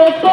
de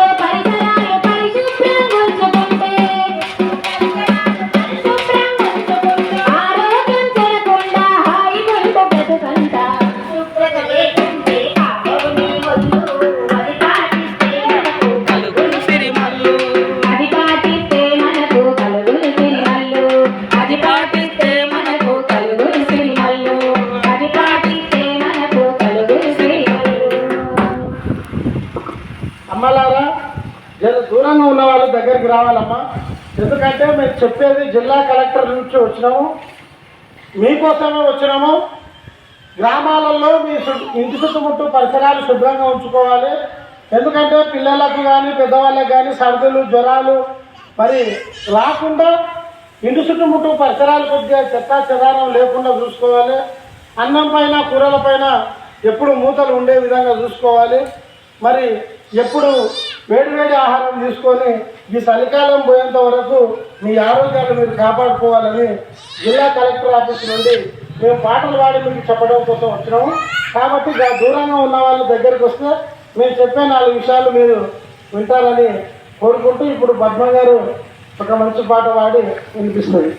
దూరంగా ఉన్న వాళ్ళ దగ్గరికి రావాలమ్మా. ఎందుకంటే మేము చెప్పేది జిల్లా కలెక్టర్ నుంచి వచ్చినాము. మీకోసమే వచ్చినాము. గ్రామాలలో మీ ఇంటి చుట్టుముట్టు పరిసరాలు శుభ్రంగా ఉంచుకోవాలి. ఎందుకంటే పిల్లలకు కానీ పెద్దవాళ్ళకి కానీ సర్దులు జ్వరాలు మరి రాకుండా ఇంటి చుట్టుముట్టు పరిసరాలు కొద్దిగా చెత్త చెదారం లేకుండా చూసుకోవాలి. అన్నం పైన కూరల పైన ఎప్పుడు మూతలు ఉండే విధంగా చూసుకోవాలి. మరి ఎప్పుడు వేడివేడి ఆహారం తీసుకొని ఈ చలికాలం పోయేంత వరకు మీ ఆరోగ్యాన్ని మీరు కాపాడుకోవాలని జిల్లా కలెక్టర్ ఆఫీస్ నుండి మేము పాటలు పాడి మీకు చెప్పడం కోసం వచ్చినాము. కాబట్టి దూరంగా ఉన్న వాళ్ళ దగ్గరికి వస్తే మేము చెప్పే నాలుగు విషయాలు మీరు వింటారని కోరుకుంటూ ఇప్పుడు పద్మ గారు ఒక మంచి పాట పాడి వినిపిస్తుంది.